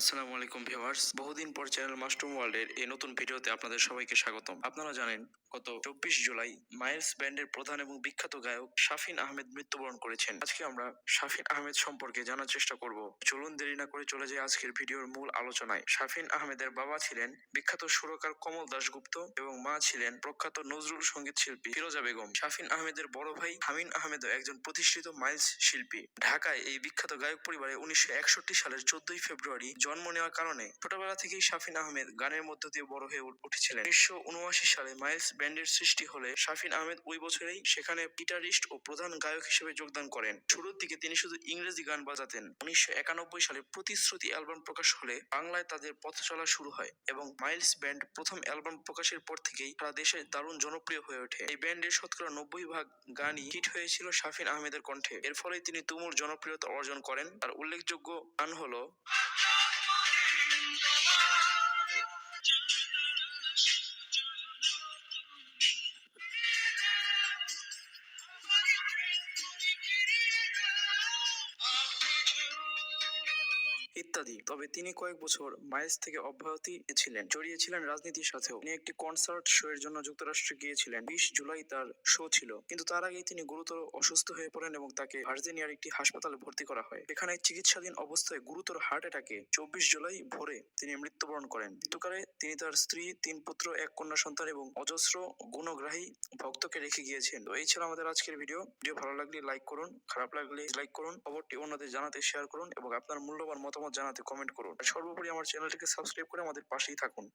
আসসালামু আলাইকুম ভিউয়ার্স। বহুদিন পর চ্যানেল মাস্টুম ওয়ার্ল্ডের এই নতুন ভিডিওতে আপনাদের সবাইকে স্বাগতম। আপনারা জানেন গত চব্বিশ জুলাই মাইলস ব্যান্ডের প্রধান এবং বিখ্যাত গায়ক শাফিন আহমেদ মৃত্যুবরণ করেছেন। আজকে আমরা শাফিন আহমেদ সম্পর্কে জানার চেষ্টা করব। চলুন দেরি না করে চলে যাই আজকের ভিডিওর মূল আলোচনায়। শাফিন আহমেদের বাবা ছিলেন বিখ্যাত সুরকার কমল দাশগুপ্ত এবং মা ছিলেন প্রখ্যাত নজরুল সংগীত শিল্পী ফিরোজা বেগম। শাফিন আহমেদের বড় ভাই হামিন আহমেদও একজন প্রতিষ্ঠিত মাইলস শিল্পী। ঢাকায় এই বিখ্যাত গায়ক পরিবারে উনিশশো একষট্টি সালের চোদ্দই ফেব্রুয়ারি জন্ম নেওয়ার কারণে ছোটবেলা থেকেই শাফিন আহমেদ গানের মধ্য দিয়ে বড় হয়ে উঠেছিলেন। উনিশশো উনআশি সালে মাইলস ব্যান্ডের সৃষ্টি হলে শাফিন আহমেদ ওই বছরেই সেখানে গিটারিস্ট ও প্রধান গায়ক হিসেবে যোগদান করেন। শুরুর দিকে তিনি শুধু ইংরেজি গান বাজাতেন। উনিশশো একানব্বই সালে প্রতিশ্রুতি অ্যালবাম প্রকাশ হলে বাংলায় তাদের পথ চলা শুরু হয় এবং মাইলস ব্যান্ড প্রথম অ্যালবাম প্রকাশের পর থেকেই সারা দেশে দারুণ জনপ্রিয় হয়ে ওঠে। এই ব্যান্ডের শতকরা নব্বই ভাগ গানই হিট হয়েছিল শাফিন আহমেদের কণ্ঠে। এর ফলে তিনি তুমুল জনপ্রিয়তা অর্জন করেন। তার উল্লেখযোগ্য গান হলো ইত্যাদি। তবে তিনি কয়েক বছর মাইলস থেকে অব্যাহতি ছিলেন, জড়িয়েছিলেন রাজনীতির সাথেও। তিনি একটি কনসার্ট শো এর জন্য যুক্তরাষ্ট্রে গিয়েছিলেন, বিশ জুলাই তার শো ছিল। কিন্তু তার আগেই তিনি গুরুতর অসুস্থ হয়ে পড়েন এবং তাকে ভার্জিনিয়ার একটি হাসপাতালে ভর্তি করা হয়। এখানে চিকিৎসাধীন অবস্থায় গুরুতর হার্ট অ্যাটাকে চব্বিশ জুলাই ভোরে তিনি মৃত্যুবরণ করেন। মৃত্যুকালে তিনি তার স্ত্রী, তিন পুত্র, এক কন্যা সন্তান এবং অজস্র গুণগ্রাহী ভক্তকে রেখে গিয়েছেন। তো এই ছিল আমাদের আজকের ভিডিও। ভিডিও ভালো লাগলে লাইক করুন, খারাপ লাগলে লাইক করুন, খবরটি অন্যদের জানাতে শেয়ার করুন এবং আপনার মূল্যবান মতামত জানাতে কমেন্ট করুন। সর্বোপরি আমার চ্যানেলটিকে সাবস্ক্রাইব করে আমাদের পাশেই থাকুন।